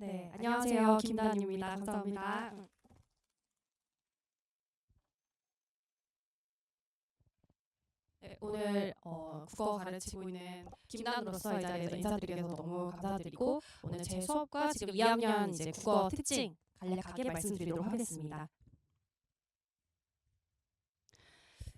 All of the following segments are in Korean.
네, 안녕하세요. 김단입니다. 감사합니다. 네, 오늘 어, 국어 가르치고 있는 김단으로서 이 자리에서 인사드리게 돼서 너무 감사드리고 오늘 제 수업과 지금 2학년 이제 국어 특징 간략하게 말씀드리도록 하겠습니다.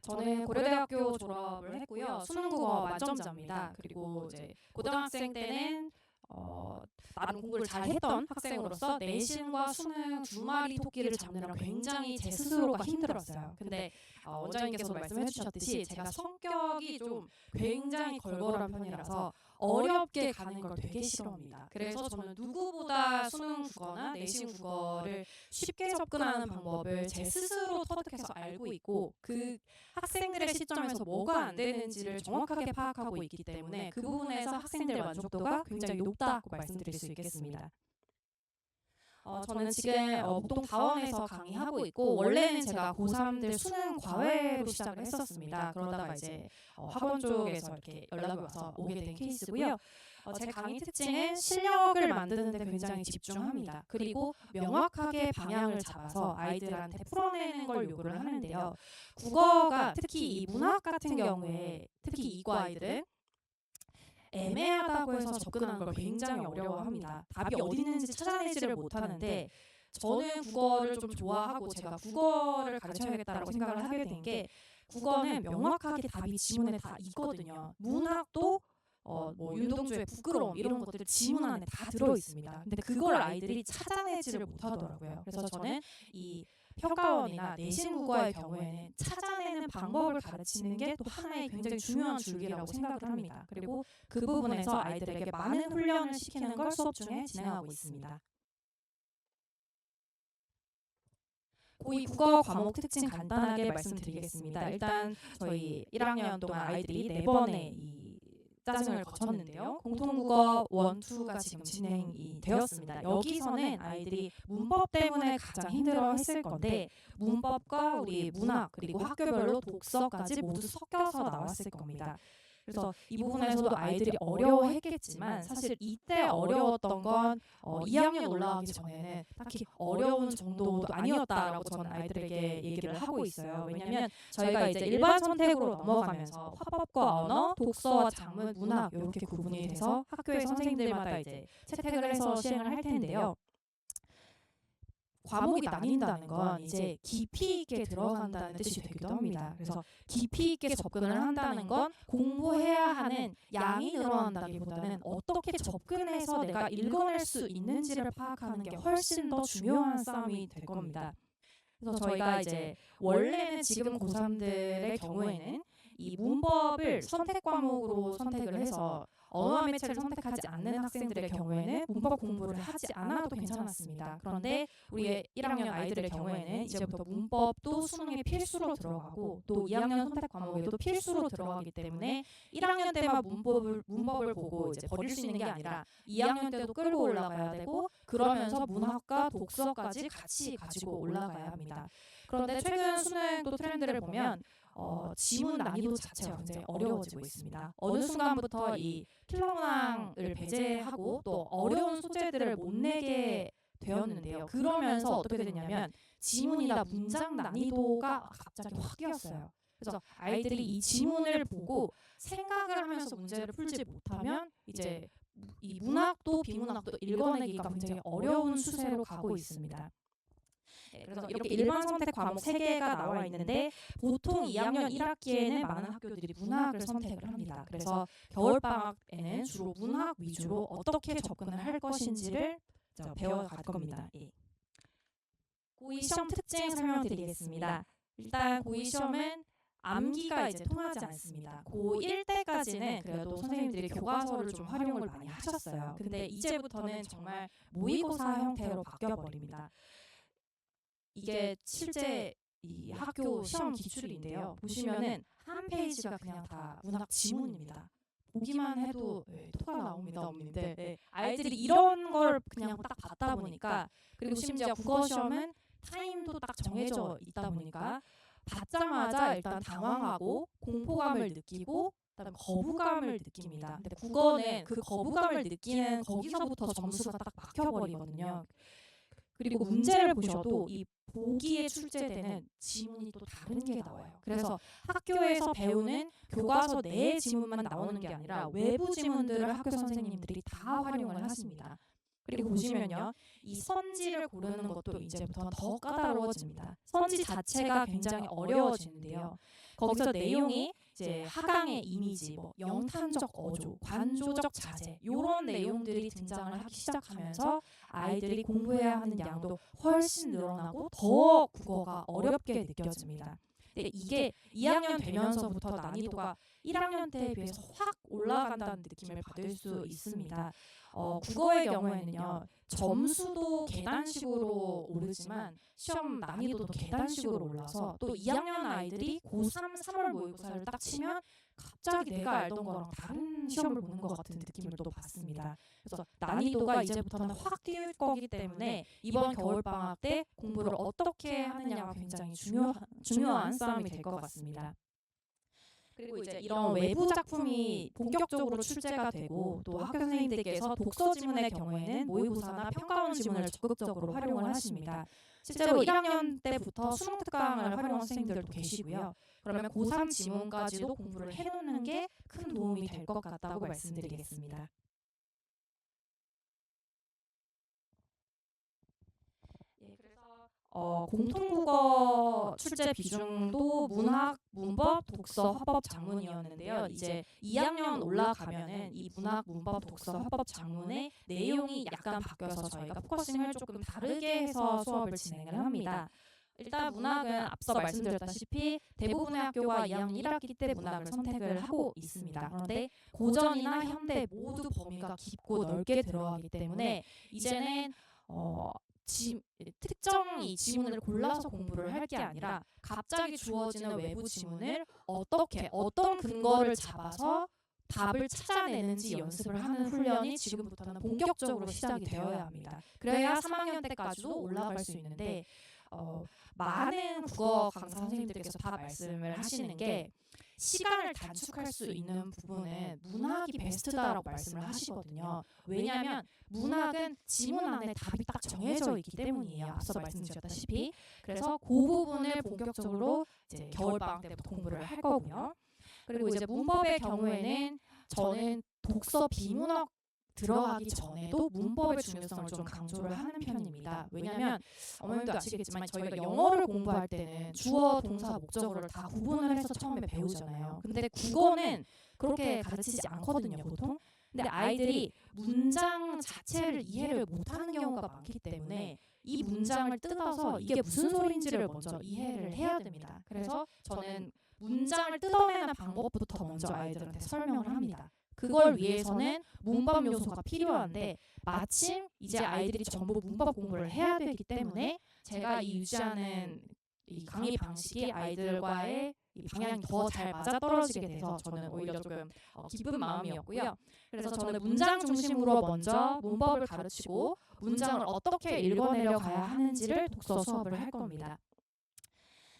저는 고려대학교 졸업을 했고요. 수능 국어 만점자입니다. 그리고 이제 고등학생 때는 어, 나름 공부를 잘 했던 학생으로서 내신과 수능 두 마리 토끼를 잡느라 굉장히 제 스스로가 힘들었어요. 근데 어, 원장님께서 말씀해 주셨듯이 제가 성격이 좀 굉장히 걸걸한 편이라서 어렵게 가는 걸 되게 싫어합니다. 그래서 저는 누구보다 수능 국어나 내신 국어를 쉽게 접근하는 방법을 제 스스로 터득해서 알고 있고 그 학생들의 시점에서 뭐가 안 되는지를 정확하게 파악하고 있기 때문에 그 부분에서 학생들 만족도가 굉장히 높다고 말씀드릴 수 있겠습니다. 어, 저는 지금 어, 목동 다원에서 강의하고 있고 원래는 제가 고3들 수능 과외로 시작을 했었습니다. 그러다가 이제 어, 학원 쪽에서 이렇게 연락이 와서 오게 된 케이스고요. 어, 제 강의 특징은 실력을 만드는 데 굉장히 집중합니다. 그리고 명확하게 방향을 잡아서 아이들한테 풀어내는 걸 요구를 하는데요. 국어가 특히 이 문학 같은 경우에 특히 이과 아이들은 애매하다고 해서 접근하는 걸 굉장히 어려워합니다. 답이 어디 있는지 찾아내지를 못하는데 저는 국어를 좀 좋아하고 제가 국어를 가르쳐야겠다라고 생각을 하게 된 게 국어는 명확하게 답이 지문에 다 있거든요. 문학도 어, 뭐 윤동주의 부끄러움 이런 것들 지문 안에 다 들어 있습니다. 근데 그걸 아이들이 찾아내지를 못하더라고요. 그래서 저는 이 평가원이나 내신 국어의 경우에는 찾아내는 방법을 가르치는 게 또 하나의 굉장히 중요한 줄기라고 생각을 합니다. 그리고 그 부분에서 아이들에게 많은 훈련을 시키는 걸 수업 중에 진행하고 있습니다. 고2 국어 과목 특징 간단하게 말씀드리겠습니다. 일단 저희 1학년 동안 아이들이 네 번의 이 짜증을 거쳤는데요. 공통국어 1, 2가 지금 진행이 되었습니다. 여기서는 아이들이 문법 때문에 가장 힘들어했을 건데 문법과 우리 문학 그리고 학교별로 독서까지 모두 섞여서 나왔을 겁니다. 그래서 이 부분에서도 아이들이 어려워했겠지만 사실 이때 어려웠던 건 어, 2학년 올라가기 전에는 딱히 어려운 정도도 아니었다라고 저는 아이들에게 얘기를 하고 있어요. 왜냐하면 저희가 이제 일반 선택으로 넘어가면서 화법과 언어, 독서와 작문, 문학 이렇게 구분이 돼서 학교의 선생님들마다 이제 채택을 해서 시행을 할 텐데요. 과목이 나뉜다는 건 이제 깊이 있게 들어간다는 뜻이 되기도 합니다. 그래서 깊이 있게 접근을 한다는 건 공부해야 하는 양이 늘어난다기보다는 어떻게 접근해서 내가 읽어낼 수 있는지를 파악하는 게 훨씬 더 중요한 싸움이 될 겁니다. 그래서 저희가 이제 원래는 지금 고3들의 경우에는 이 문법을 선택 과목으로 선택을 해서 언어와 매체를 선택하지 않는 학생들의 경우에는 문법 공부를 하지 않아도 괜찮았습니다. 그런데 우리 1학년 아이들의 경우에는 이제부터 문법도 수능에 필수로 들어가고 또 2학년 선택 과목에도 필수로 들어가기 때문에 1학년 때만 문법을 문법을 보고 이제 버릴 수 있는 게 아니라 2학년 때도 끌고 올라가야 되고 그러면서 문학과 독서까지 같이 가지고 올라가야 합니다. 그런데 최근 수능 또 트렌드를 보면 어, 지문 난이도 자체가 굉장히 어려워지고 있습니다. 어느 순간부터 이 킬러 문항을 배제하고 또 어려운 소재들을 못 내게 되었는데요. 그러면서 어떻게 되냐면 지문이나 문장 난이도가 갑자기 확 뛰었어요. 그래서 아이들이 이 지문을 보고 생각을 하면서 문제를 풀지 못하면 이제 이 문학도 비문학도 읽어내기가 굉장히 어려운 추세로 가고 있습니다. 네, 그래서 이렇게 일반 선택 과목 3개가 나와 있는데 보통 2학년 1학기에는 많은 학교들이 문학을 선택을 합니다. 그래서 겨울 방학에는 주로 문학 위주로 어떻게 접근을 할 것인지를 배워갈 겁니다. 예. 고2 시험 특징 설명드리겠습니다. 일단 고2 시험은 암기가 이제 통하지 않습니다. 고1 때까지는 그래도 선생님들이 교과서를 좀 활용을 많이 하셨어요. 근데 이제부터는 정말 모의고사 형태로 바뀌어 버립니다. 이게 실제 이 학교 시험 기출인데요. 보시면은 한 페이지가 그냥 다 문학 지문입니다. 보기만 해도 네, 토가 나옵니다, 어머님들. 네, 아이들이 이런 걸 그냥 딱 봤다 보니까 그리고 심지어 국어 시험은 타임도 딱 정해져 있다 보니까 받자마자 일단 당황하고 공포감을 느끼고 그다음에 거부감을 느낍니다. 근데 국어는 그 거부감을 느끼는 거기서부터 점수가 딱 막혀버리거든요. 그리고 문제를 보셔도 이 보기에 출제되는 지문이 또 다른 게 나와요. 그래서 학교에서 배우는 교과서 내의 지문만 나오는 게 아니라 외부 지문들을 학교 선생님들이 다 활용을 하십니다. 그리고 보시면요. 이 선지를 고르는 것도 이제부터 더 까다로워집니다. 선지 자체가 굉장히 어려워지는데요. 거기서 내용이 이제 하강의 이미지, 뭐 영탄적 어조, 관조적 자제 이런 내용들이 등장을 하기 시작하면서 아이들이 공부해야 하는 양도 훨씬 늘어나고 더 국어가 어렵게 느껴집니다. 근데 이게 2학년 되면서부터 난이도가 1학년 때에 비해서 확 올라간다는 느낌을 받을 수 있습니다. 어, 국어의 경우에는요 점수도 계단식으로 오르지만 시험 난이도도 계단식으로 올라서 또 2학년 아이들이 고3 3월 모의고사를 딱 치면 갑자기 내가 알던 거랑 다른 시험을 보는 것 같은 느낌을 또 받습니다. 그래서 난이도가 이제부터는 확 뛸 거기 때문에 이번 겨울 방학 때 공부를 어떻게 하느냐가 굉장히 중요한 중요한 싸움이 될 것 같습니다. 그리고 이제 이런 외부 작품이 본격적으로 출제가 되고 또 학교 선생님들께서 독서 지문의 경우에는 모의고사나 평가원 지문을 적극적으로 활용을 하십니다. 실제로 1학년 때부터 수능 특강을 활용한 선생님들도 계시고요. 그러면 고3 지문까지도 공부를 해놓는 게 큰 도움이 될 것 같다고 말씀드리겠습니다. 예, 그래서 어, 공통국어 출제 비중도 문학, 문법, 독서, 화법, 작문이었는데요. 이제 2학년 올라가면은 이 문학, 문법, 독서, 화법, 작문의 내용이 약간 바뀌어서 저희가 포커싱을 조금 다르게 해서 수업을 진행을 합니다. 일단 문학은 앞서 말씀드렸다시피 대부분의 학교가 2학년 1학기 때 문학을 선택을 하고 있습니다. 그런데 고전이나 현대 모두 범위가 깊고 넓게 들어가기 때문에 이제는 어, 지, 특정 이 지문을 골라서 공부를 할 게 아니라 갑자기 주어지는 외부 지문을 어떻게 어떤 근거를 잡아서 답을 찾아내는지 연습을 하는 훈련이 지금부터는 본격적으로 시작이 되어야 합니다. 그래야 3학년 때까지도 올라갈 수 있는데 어, 많은 국어 강사 선생님들께서 다 말씀을 하시는 게 시간을 단축할 수 있는 부분은 문학이 베스트다라고 말씀을 하시거든요. 왜냐하면 문학은 지문 안에 답이 딱 정해져 있기 때문이에요. 앞서 말씀드렸다시피. 그래서 그 부분을 본격적으로 이제 겨울방학 때부터 공부를 할 거고요. 그리고 이제 문법의 경우에는 저는 독서 비문학 들어가기 전에도 문법의 중요성을 좀 강조를 하는 편입니다. 왜냐하면 어머님도 아시겠지만 저희가 영어를 공부할 때는 주어, 동사, 목적어를 다 구분을 해서 처음에 배우잖아요. 근데 국어는 그렇게 가르치지 않거든요, 보통. 근데 아이들이 문장 자체를 이해를 못하는 경우가 많기 때문에 이 문장을 뜯어서 이게 무슨 소리인지를 먼저 이해를 해야 됩니다. 그래서 저는 문장을 뜯어내는 방법부터 먼저 아이들한테 설명을 합니다. 그걸 위해서는 문법 요소가 필요한데 마침 이제 아이들이 전부 문법 공부를 해야 되기 때문에 제가 이 유지하는 이 강의 방식이 아이들과의 이 방향이 더 잘 맞아 떨어지게 돼서 저는 오히려 조금 어, 기쁜 마음이었고요. 그래서 저는 문장 중심으로 먼저 문법을 가르치고 문장을 어떻게 읽어내려 가야 하는지를 독서 수업을 할 겁니다.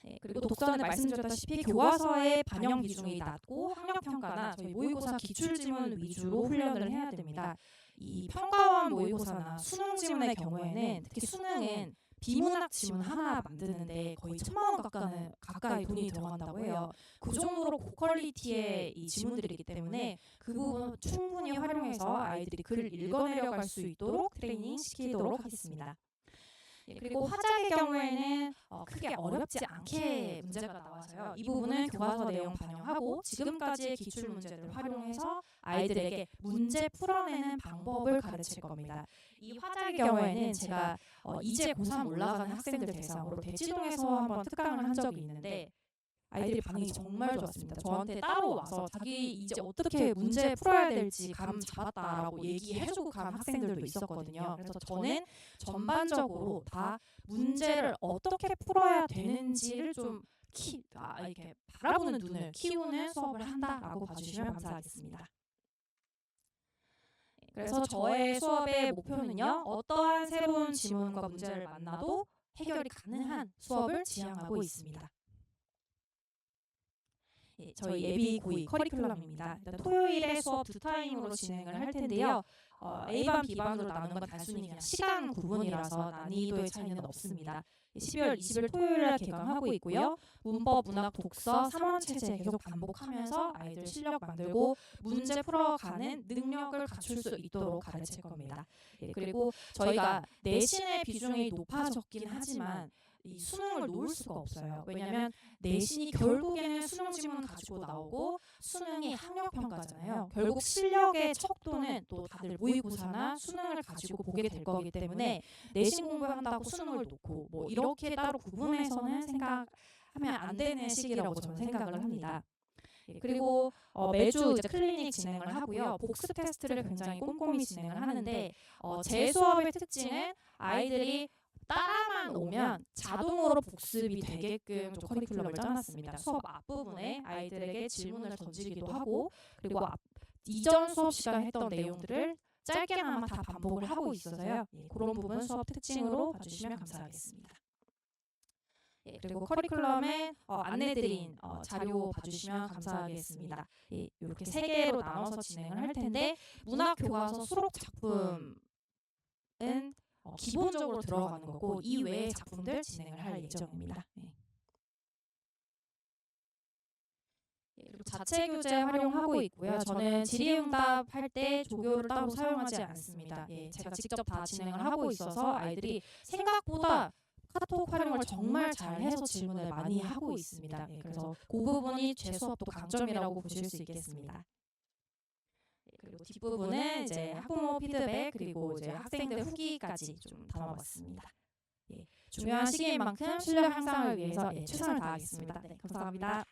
네, 그리고 독서는 말씀드렸다시피 교과서의 반영 비중이 낮고 학력 평가나 저희 모의고사 기출 지문 위주로 훈련을 해야 됩니다. 이 평가원 모의고사나 수능 지문의 경우에는 특히 수능은 비문학 지문 하나 만드는데 거의 천만 원 가까이, 가까이 돈이 들어간다고 해요. 그 정도로 고퀄리티의 이 지문들이기 때문에 그 부분 충분히 활용해서 아이들이 글을 읽어내려갈 수 있도록 트레이닝 시키도록 하겠습니다. 예, 그리고 화작의 경우에는 어, 크게 어렵지 않게 문제가 나와서요. 이 부분은 교과서 내용 반영하고 지금까지의 기출 문제들을 활용해서 아이들에게 문제 풀어내는 방법을 가르칠 겁니다. 이 화작의 경우에는 제가 어, 이제 고3 올라가는 학생들 대상으로 대치동에서 한번 특강을 한 적이 있는데 아이들이 반응이 정말 좋았습니다. 저한테 따로 와서 자기 이제 어떻게 문제 풀어야 될지 감 잡았다라고 얘기해주고 간 학생들도 있었거든요. 그래서 저는 전반적으로 다 문제를 어떻게 풀어야 되는지를 좀 키, 아, 이렇게 바라보는 눈을 키우는 수업을 한다라고 봐주시면 감사하겠습니다. 그래서 저의 수업의 목표는요, 어떠한 새로운 지문과 문제를 만나도 해결이 가능한 수업을 지향하고 있습니다. 예, 저희 예비 고이 커리큘럼입니다. 일단 토요일에 수업 두 타임으로 진행을 할 텐데요. 어, A반, B반으로 나누는 건 단순히 그냥 시간 구분이라서 난이도의 차이는 없습니다. 예, 12월 20일 토요일에 개강하고 있고요. 문법, 문학, 독서 3원 체제 계속 반복하면서 아이들 실력 만들고 문제 풀어가는 능력을 갖출 수 있도록 가르칠 겁니다. 예, 그리고 저희가 내신의 비중이 높아졌긴 하지만 이 수능을 놓을 수가 없어요. 왜냐하면 내신이 결국에는 수능 지문 가지고 나오고 수능이 학력 평가잖아요. 결국 실력의 척도는 또 다들 모의고사나 수능을 가지고 보게 될 거기 때문에 내신 공부한다고 수능을 놓고 뭐 이렇게 따로 구분해서는 생각하면 안 되는 시기라고 저는 생각을 합니다. 예, 그리고 어, 매주 이제 클리닉 진행을 하고요. 복습 테스트를 굉장히 꼼꼼히 진행을 하는데 어, 제 수업의 특징은 아이들이 따라만 오면 자동으로 복습이 되게끔 좀 커리큘럼을 짜놨습니다. 수업 앞부분에 아이들에게 질문을 던지기도 하고 그리고 앞, 이전 수업 시간에 했던 내용들을 짧게나마 다 반복을 하고 있어서요. 예, 그런 부분 수업 특징으로 봐주시면 감사하겠습니다. 예, 그리고 커리큘럼에 어, 안내드린 어, 자료 봐주시면 감사하겠습니다. 예, 이렇게 세 개로 나눠서 진행을 할 텐데 문학 교과서 수록 작품은 어, 기본적으로 들어가는 거고 이 외의 작품들 진행을 할 예정입니다. 예. 예, 그리고 자체 교재 활용하고 있고요. 저는 질의응답 할 때 조교를 따로 사용하지 않습니다. 예, 제가 직접 다 진행을 하고 있어서 아이들이 생각보다 카톡 활용을 정말 잘해서 질문을 많이 하고 있습니다. 예, 그래서 그 부분이 제 수업도 강점이라고 보실 수 있겠습니다. 예, 그리고 뒷부분은 이제 학부모 피드백 그리고 이제 학생들 후기까지 좀 담아봤습니다. 예, 중요한 시기인 만큼 실력 향상을 위해서 예, 최선을 다하겠습니다. 네, 감사합니다.